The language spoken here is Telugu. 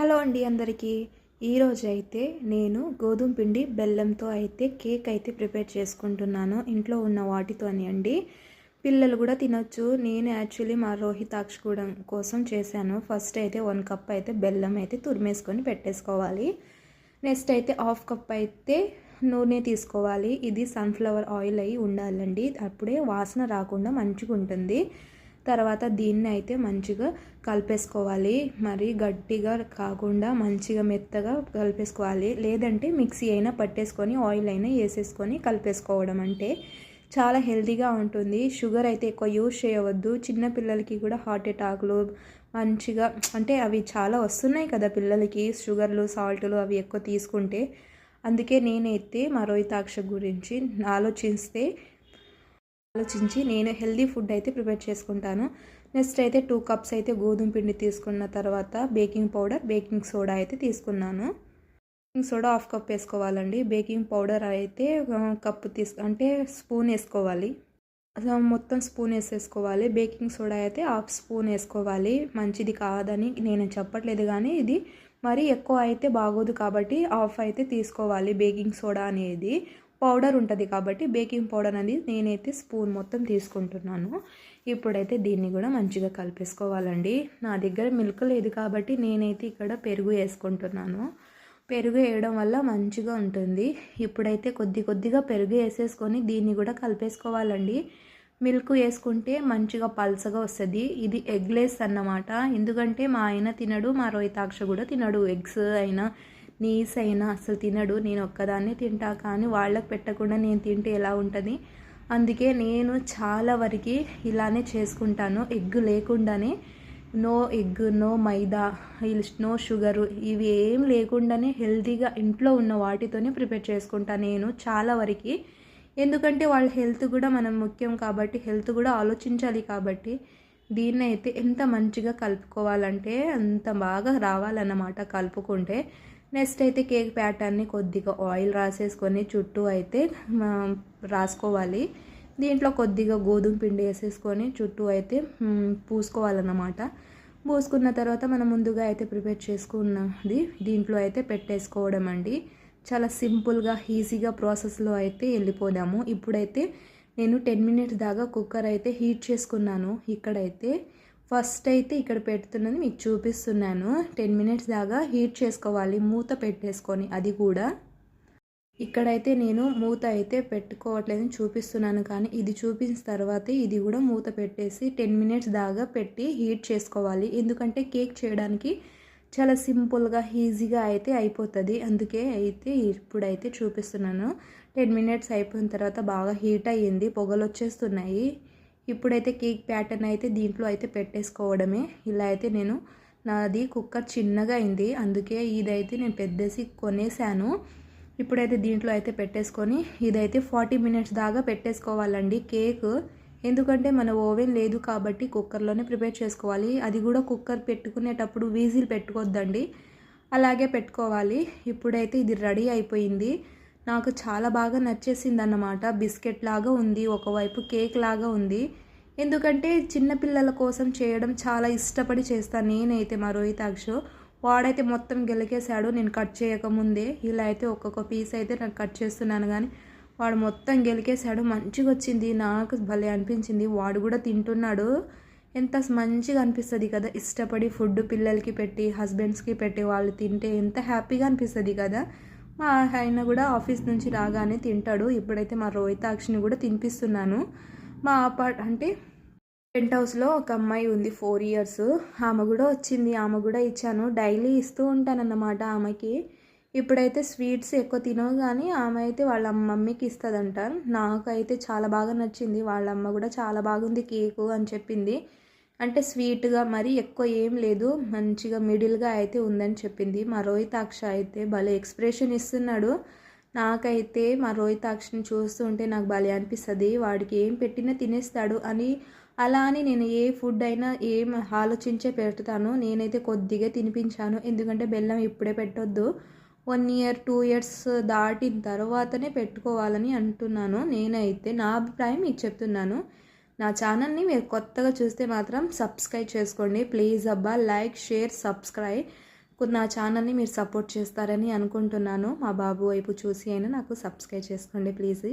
హలో అండి అందరికీ. ఈరోజు అయితే నేను గోధుమ పిండి బెల్లంతో అయితే కేక్ అయితే ప్రిపేర్ చేసుకుంటున్నాను. ఇంట్లో ఉన్న వాటితోని అండి. పిల్లలు కూడా తినొచ్చు. నేను యాక్చువల్లీ మా రోహితాక్ష కూడా కోసం చేశాను. ఫస్ట్ అయితే వన్ కప్ అయితే బెల్లం అయితే తురిమేసుకొని పెట్టేసుకోవాలి. నెక్స్ట్ అయితే హాఫ్ కప్ అయితే నూనె తీసుకోవాలి. ఇది సన్ఫ్లవర్ ఆయిల్ అయి ఉండాలండి. అప్పుడే వాసన రాకుండా మంచిగా ఉంటుంది తర్వాత దీన్ని అయితే మంచిగా కలిపేసుకోవాలి. మరి గట్టిగా కాకుండా మంచిగా మెత్తగా కలిపేసుకోవాలి. లేదంటే మిక్సీ అయినా పట్టేసుకొని ఆయిల్ అయినా వేసేసుకొని కలిపేసుకోవడం అంటే చాలా హెల్తీగా ఉంటుంది. షుగర్ అయితే ఎక్కువ యూజ్ చేయవద్దు. చిన్న పిల్లలకి కూడా హార్ట్ అటాక్లు మంచిగా అంటే అవి చాలా వస్తున్నాయి కదా పిల్లలకి. షుగర్లు సాల్ట్లు అవి ఎక్కువ తీసుకుంటే. అందుకే నేనైతే మా రోహితాక్ష గురించి ఆలోచిస్తే ఆలోచించి నేను హెల్దీ ఫుడ్ అయితే ప్రిపేర్ చేసుకుంటాను. నెక్స్ట్ అయితే టూ కప్స్ అయితే గోధుమ పిండి తీసుకున్న తర్వాత బేకింగ్ పౌడర్ బేకింగ్ సోడా అయితే తీసుకున్నాను. బేకింగ్ సోడా హాఫ్ కప్ వేసుకోవాలండి. బేకింగ్ పౌడర్ అయితే కప్పు తీసు అంటే స్పూన్ వేసుకోవాలి. మొత్తం స్పూన్ వేసేసుకోవాలి. బేకింగ్ సోడా అయితే హాఫ్ స్పూన్ వేసుకోవాలి. మంచిది కాదని నేను చెప్పట్లేదు కానీ ఇది మరి ఎక్కువ అయితే బాగోదు కాబట్టి హాఫ్ అయితే తీసుకోవాలి బేకింగ్ సోడా అనేది. పౌడర్ ఉంటుంది కాబట్టి బేకింగ్ పౌడర్ అనేది నేనైతే స్పూన్ మొత్తం తీసుకుంటున్నాను. ఇప్పుడైతే దీన్ని కూడా మంచిగా కలిపేసుకోవాలండి. నా దగ్గర మిల్క్ లేదు కాబట్టి నేనైతే ఇక్కడ పెరుగు వేసుకుంటున్నాను. పెరుగు వేయడం వల్ల మంచిగా ఉంటుంది. ఇప్పుడైతే కొద్ది కొద్దిగా పెరుగు వేసేసుకొని దీన్ని కూడా కలిపేసుకోవాలండి. మిల్క్ వేసుకుంటే మంచిగా పల్సగా వస్తుంది. ఇది ఎగ్లెస్ అన్నమాట. ఎందుకంటే మా ఆయన తినడు మా రోహితాక్ష కూడా తినడు ఎగ్స్ అయినా. నీస్ అయినా అసలు తినడు నేను ఒక్కదాన్నే తింటా కానీ వాళ్ళకి పెట్టకుండా నేను తింటే ఎలా ఉంటుంది? అందుకే నేను చాలా వరకు ఇలానే చేసుకుంటాను. ఎగ్ లేకుండానే no egg no maida no sugar ఇవి ఏం లేకుండానే హెల్తీగా ఇంట్లో ఉన్న వాటితోనే ప్రిపేర్ చేసుకుంటాను నేను చాలా వరకు. ఎందుకంటే వాళ్ళ హెల్త్ కూడా మనం ముఖ్యం కాబట్టి హెల్త్ కూడా ఆలోచించాలి కాబట్టి దీన్ని అయితే ఎంత మంచిగా కలుపుకోవాలంటే అంత బాగా రావాలన్నమాట కలుపుకుంటే. నెక్స్ట్ అయితే కేక్ ప్యాటర్న్ని కొద్దిగా ఆయిల్ రాసేసుకొని చుట్టూ అయితే రాసుకోవాలి. దీంట్లో కొద్దిగా గోధుమ పిండి వేసేసుకొని చుట్టూ అయితే పూసుకోవాలన్నమాట. పూసుకున్న తర్వాత మనం ముందుగా అయితే ప్రిపేర్ చేసుకున్నది దీంట్లో అయితే పెట్టేసుకోవడం అండి. చాలా సింపుల్గా ఈజీగా ప్రాసెస్లో అయితే వెళ్ళిపోదాము. ఇప్పుడైతే నేను టెన్ మినిట్స్ దాకా కుక్కర్ అయితే హీట్ చేసుకున్నాను. ఇక్కడైతే ఫస్ట్ అయితే ఇక్కడ పెడుతున్నది మీకు చూపిస్తున్నాను. టెన్ మినిట్స్ దాకా హీట్ చేసుకోవాలి మూత పెట్టేసుకొని అది కూడా. ఇక్కడైతే నేను మూత అయితే పెట్టుకోవట్లేదని చూపిస్తున్నాను కానీ ఇది చూపించిన తర్వాత ఇది కూడా మూత పెట్టేసి టెన్ మినిట్స్ దాకా పెట్టి హీట్ చేసుకోవాలి. ఎందుకంటే కేక్ చేయడానికి చాలా సింపుల్గా ఈజీగా అయితే అయిపోతుంది. అందుకే అయితే ఇప్పుడైతే చూపిస్తున్నాను. టెన్ మినిట్స్ అయిపోయిన తర్వాత బాగా హీట్ అయ్యింది పొగలు వచ్చేస్తున్నాయి. ఇప్పుడైతే కేక్ ప్యాటర్న్ అయితే దీంట్లో అయితే పెట్టేసుకోవడమే. ఇలా అయితే నేను నాది కుక్కర్ చిన్నగా అయింది. అందుకే ఇదైతే నేను పెద్దసి కొనేసాను. ఇప్పుడైతే దీంట్లో అయితే పెట్టేసుకొని ఇదైతే ఫార్టీ మినిట్స్ దాకా పెట్టేసుకోవాలండి కేక్. ఎందుకంటే మన ఓవెన్ లేదు కాబట్టి కుక్కర్లోనే ప్రిపేర్ చేసుకోవాలి. అది కూడా కుక్కర్ పెట్టుకునేటప్పుడు వీజిల్ పెట్టుకోవద్దండి అలాగే పెట్టుకోవాలి. ఇప్పుడైతే ఇది రెడీ అయిపోయింది. నాకు చాలా బాగా నచ్చేసింది అన్నమాట బిస్కెట్ లాగా ఉంది ఒకవైపు కేక్ లాగా ఉంది. ఎందుకంటే చిన్నపిల్లల కోసం చేయడం చాలా ఇష్టపడి చేస్తాను నేనైతే మా రోహితాక్ష. వాడైతే మొత్తం గెలికేశాడు నేను కట్ చేయకముందే. ఇలా అయితే ఒక్కొక్క పీస్ అయితే నాకు కట్ చేస్తున్నాను కానీ వాడు మొత్తం గెలికేశాడు. మంచిగా వచ్చింది నాకు భలే అనిపించింది. వాడు కూడా తింటున్నాడు. ఎంత మంచిగా అనిపిస్తుంది కదా ఇష్టపడి ఫుడ్ పిల్లలకి పెట్టి హస్బెండ్స్కి పెట్టి వాళ్ళు తింటే ఎంత హ్యాపీగా అనిపిస్తుంది కదా. మా ఆయన కూడా ఆఫీస్ నుంచి రాగానే తింటాడు. ఇప్పుడైతే మా రోహితాక్షిని కూడా తినిపిస్తున్నాను. మా అపార్ట్ అంటే పెంట్ హౌస్లో ఒక అమ్మాయి ఉంది ఫోర్ ఇయర్స్. ఆమె కూడా వచ్చింది. ఆమె కూడా ఇచ్చాను. డైలీ ఇస్తూ ఉంటానన్నమాట ఆమెకి. ఇప్పుడైతే స్వీట్స్ ఎక్కువ తినవు కానీ ఆమె అయితే వాళ్ళ మమ్మీకి ఇస్తుందంట. నాకైతే చాలా బాగా నచ్చింది. వాళ్ళ అమ్మ కూడా చాలా బాగుంది కేకు అని చెప్పింది. అంటే స్వీట్గా మరి ఎక్కువ ఏం లేదు. మంచిగా మిడిల్గా అయితే ఉందని చెప్పింది. మా రోహితాక్ష అయితే భలే ఎక్స్ప్రెషన్ ఇస్తున్నాడు. నాకైతే మా రోహితాక్షని చూస్తుంటే నాకు భలే అనిపిస్తుంది. వాడికి ఏం పెట్టినా తినేస్తాడు అని అలా అని నేను ఏ ఫుడ్ అయినా ఏం ఆలోచించే పెడతాను. నేనైతే కొద్దిగా తినిపించాను. ఎందుకంటే బెల్లం ఇప్పుడే పెట్టొద్దు. వన్ ఇయర్ టూ ఇయర్స్ దాటిన తర్వాతనే పెట్టుకోవాలని అంటున్నాను. నేనైతే నా అభిప్రాయం మీకు చెప్తున్నాను. నా ఛానల్ని మీరు కొత్తగా చూస్తే మాత్రం సబ్స్క్రైబ్ చేసుకోండి. ప్లీజ్ అబ్బా లైక్ షేర్ సబ్స్క్రైబ్. నా ఛానల్ని మీరు సపోర్ట్ చేస్తారని అనుకుంటున్నాను. మా బాబు వైపు చూసి అయినా నాకు సబ్స్క్రైబ్ చేసుకోండి ప్లీజ్.